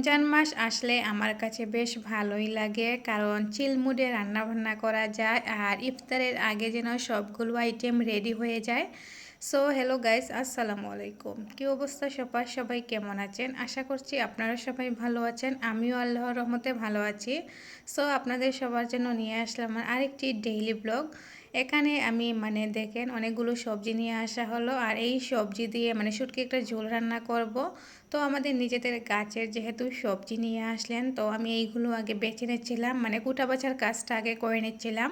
রমজান মাস আসলে আমার কাছে বেশ ভালোই লাগে, কারণ চিলমুডে রান্নাবান্না করা যায় আর ইফতারের আগে যেন সবগুলো আইটেম রেডি হয়ে যায়। সো হ্যালো গাইস আসসালামু আলাইকুম। কী অবস্থা সবার? সবাই কেমন আছেন? আশা করছি আপনারা সবাই ভালো আছেন, আমিও আল্লাহর রহমতে ভালো আছি। সো আপনাদের সবার জন্য নিয়ে আসলাম আরেকটি ডেইলি ব্লগ এখানে আমি মানে দেখেন অনেকগুলো সবজি নিয়ে আসা হলো আর এই সবজি দিয়ে মানে শুটকি একটা ঝোল রান্না করব। তো আমাদের নিজেদের গাছের যেহেতু সবজি নিয়ে আসলেন, তো আমি এইগুলো আগে বেছে নিচ্ছিলাম মানে কুটা বাছার কাজটা আগে করে নিচ্ছিলাম।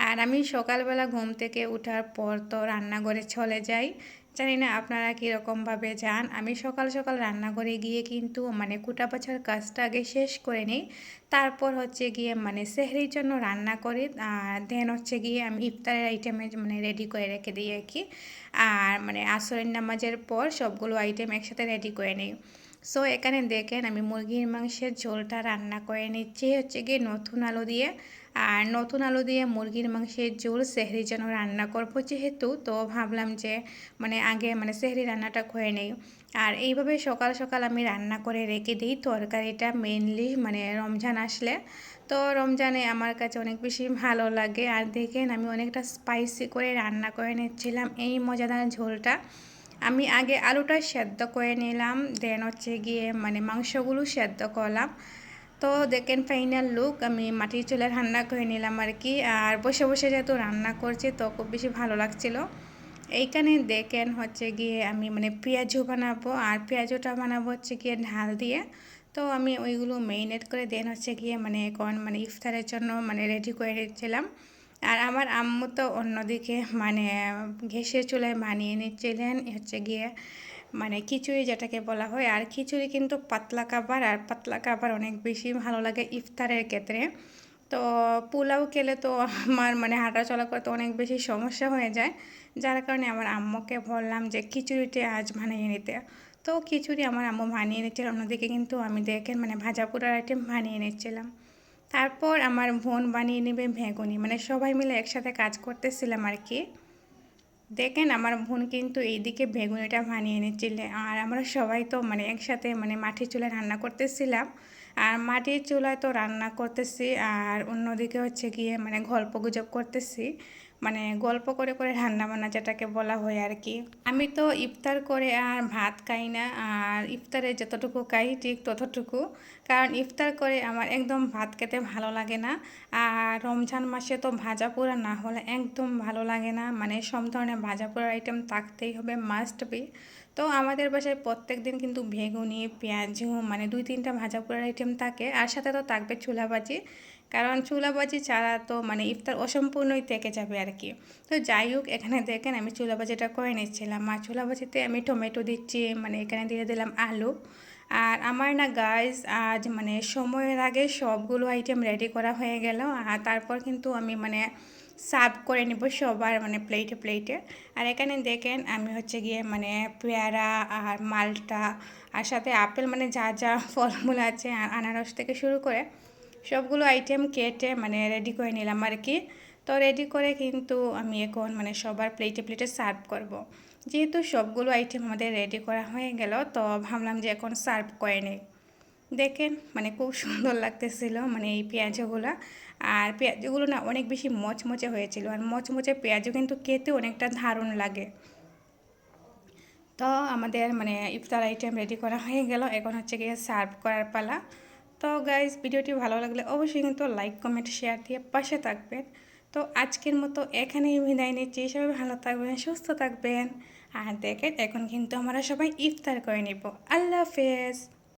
আর আমি সকালবেলা ঘুম থেকে ওঠার পর তো রান্নাঘরে চলে যাই। জানি না আপনারা কীরকমভাবে যান। আমি সকাল সকাল রান্নাঘরে গিয়ে কিন্তু মানে কুটা পাছার কাজটা আগে শেষ করে নিই। তারপর হচ্ছে গিয়ে মানে সেহরির জন্য রান্না করি। আর দেন হচ্ছে গিয়ে আমি ইফতারের আইটেমে মানে রেডি করে রেখে দিই আর কি। আর মানে আসরের নামাজের পর সবগুলো আইটেম একসাথে রেডি করে নিই। সো এখানে দেখেন আমি মুরগির মাংসের ঝোলটা রান্না করে নিচ্ছি। হচ্ছে গিয়ে নতুন আলু দিয়ে। আর নতুন আলু দিয়ে মুরগির মাংসের ঝোল সেহরি যেন রান্না করব যেহেতু, তো ভাবলাম যে মানে আগে মানে সেহরি রান্নাটা করে নেই। আর এইভাবে সকাল সকাল আমি রান্না করে রেখে দিই। তরকারিটা মেনলি মানে রমজান আসলে। তো রমজানে আমার কাছে অনেক বেশি ভালো লাগে। আর দেখেন আমি অনেকটা স্পাইসি করে রান্না করে নিচ্ছিলাম। এই মজাদার ঝোলটা। আমি আগে আলুটা সেদ্ধ করে নিলাম দেন হচ্ছে গিয়ে মানে মাংসগুলো সেদ্ধ করলাম। তো দেখেন ফাইনাল লুক আমি মাটির চুলায় রান্না করে নিলাম আর কি আর বসে বসে যেহেতু রান্না করছি, তো খুব বেশি ভালো লাগছিল। এইখানে দেখেন হচ্ছে গিয়ে আমি মানে পেঁয়াজও বানাবো, আর পেঁয়াজটা বানাবো হচ্ছে গিয়ে ঢাল দিয়ে। তো আমি ওইগুলো মেরিনেট করে দেন হচ্ছে গিয়ে মানে এখন মানে ইফতারের জন্য মানে রেডি করে নিচ্ছিলাম আর আমার আম্মু তো অন্যদিকে মানে ঘেসের চুলায় বানিয়ে নিচ্ছিলেন। হচ্ছে গিয়ে মানে খিচুড়ি যেটাকে বলা হয়। আর খিচুড়ি কিন্তু পাতলা খাবার, আর পাতলা খাবার অনেক বেশি ভালো লাগে ইফতারের ক্ষেত্রে। তো পোলাও খেলে তো আমার মানে হাঁটা চলা করতে অনেক বেশি সমস্যা হয়ে যায়। যার কারণে আমার আম্মুকে বললাম যে, খিচুড়িটি আজ বানিয়ে নিতে। তো খিচুড়ি আমার আম্মু বানিয়ে নিচ্ছিল। অন্যদিকে কিন্তু আমি দেখেন মানে ভাজা পোড়ার আইটেম বানিয়ে নিচ্ছিলাম। তারপর আমার বোন বানিয়ে নেবে ভেগুনি মানে সবাই মিলে একসাথে কাজ করতেছিলাম আর কি। দেখেন আমার বোন কিন্তু এইদিকে বেগুনিটা বানিয়ে এনেছিলে আর আমরা সবাই তো মানে একসাথে মানে মাটির চুলায় রান্না করতেছিলাম। আর মাটির চুলায় তো রান্না করতেছি, আর অন্যদিকে হচ্ছে গিয়ে মানে গল্প গুজব করতেছি। মানে গল্প করে করে রান্না বান্না যেটাকে বলা হয় আর কি। আমি তো ইফতার করে আর ভাত খাই না, আর ইফতারে যতটুকু খাই ঠিক ততটুকু। কারণ ইফতার করে আমার একদম ভাত খেতে ভালো লাগে না, আর রমজান মাসে তো ভাজা পোড়া না হলে একদম ভালো লাগে না। মানে সব ধরনের ভাজা পোড়ার আইটেম থাকতেই হবে মাস্ট বি তো আমাদের বাসায় প্রত্যেক দিন কিন্তু বেগুনি, পেঁয়াজু মানে দুই তিনটা ভাজা পোড়ার আইটেম থাকে। আর সাথে তো থাকবে চুলাবাজি। কারণ চুলাবাজি ছাড়া তো মানে ইফতার অসম্পূর্ণই থেকে যাবে আর কি। তো যাই হোক, এখানে দেখেন আমি চুলাবাজিটা করে নিচ্ছিলাম। আর চুলাবাজিতে আমি টমেটো দিচ্ছি মানে এখানে দিয়ে দিলাম আলু। আর আমার না গাইজ আজ মানে সময়ের আগে সবগুলো আইটেম রেডি করা হয়ে গেল। আর তারপর কিন্তু আমি মানে সার্ভ করে নেব সবার মানে প্লেটে প্লেটে আর এখানে দেখেন আমি হচ্ছে গিয়ে মানে পেয়ারা আর মালটা, আর সাথে আপেল মানে যা যা ফলমূল আছে, আর আনারস থেকে শুরু করে সবগুলো আইটেম কেটে মানে রেডি করে নিলাম আর কি। তো রেডি করে কিন্তু আমি এখন মানে সবার প্লেটে প্লেটে সার্ভ করব। যেহেতু সবগুলো আইটেম আমাদের রেডি করা হয়ে গেল, তো ভাবলাম যে এখন সার্ভ করে নেই। দেখেন মানে খুব সুন্দর লাগতেছিল মানে এই পেঁয়াজগুলো। আর পেঁয়াজগুলো না অনেক বেশি মচমচে হয়েছিল। আর মচমচে পেঁয়াজও কিন্তু খেতে অনেকটা দারুণ লাগে। তো আমাদের মানে ইফতার আইটেম রেডি করা হয়ে গেল। এখন হচ্ছে গিয়ে সার্ভ করার পালা। তো গাইজ ভিডিওটি ভালো লাগলে অবশ্যই কিন্তু লাইক কমেন্ট শেয়ার দিয়ে পাশে থাকবেন। তো আজকের মতো এখানেই বিদায় নিচ্ছি। সবাই ভালো থাকবেন, সুস্থ থাকবেন। আর দেখেন, এখন কিন্তু আমরা সবাই ইফতার করে নিব। আল্লাহ হাফেজ।